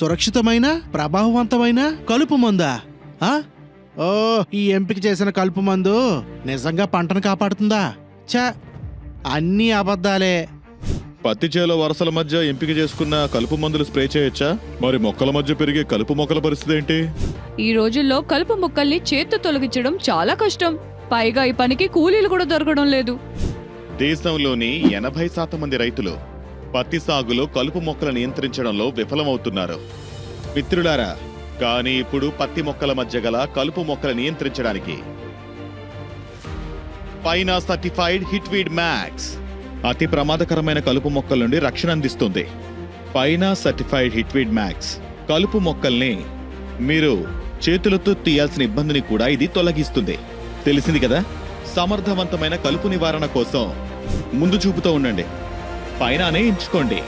సురక్షితమైన ప్రభావవంతమైన కలుపు మందా? ఆ? ఓ ఈ ఎంపిక చేసిన కలుపు మందు నిజంగా పంటను కాపాడుతుందా? చ అన్నీ అబద్ధాలే. పత్తి చేలో వరుసల మధ్య ఎంపిక చేసుకున్న కలుపు మందులు స్ప్రే చేయొచ్చా? మరి మొక్కల మధ్య పెరిగే కలుపు మొక్కల పరిస్థితి ఏంటి? ఈ రోజుల్లో కలుపు మొక్కల్ని చేత్తో తొలగించడం చాలా కష్టం. పైగా ఈ పనికి కూలీలు కూడా దొరకడం లేదు. దేశంలోని ఎనభై శాతం మంది రైతులు పత్తి సాగులో కలుపు మొక్కలు నియంత్రించడంలో విఫలమవుతున్నారు. మిత్రులారా కానీ ఇప్పుడు పత్తి మొక్కల మధ్య గల కలుపు మొక్కలు నియంత్రించడానికి పైన సర్టిఫైడ్ హిట్వీడ్ మ్యాక్స్ అతి ప్రమాదకరమైన కలుపు మొక్కల నుండి రక్షణ అందిస్తుంది. పైన సర్టిఫైడ్ హిట్వీడ్ మ్యాక్స్ కలుపు మొక్కల్ని మీరు చేతులతో తీయాల్సిన ఇబ్బందిని కూడా ఇది తొలగిస్తుంది. తెలిసింది కదా? సమర్థవంతమైన కలుపు నివారణ కోసం ముందు చూపుతూ ఉండండి. పైన ఎంచుకోండి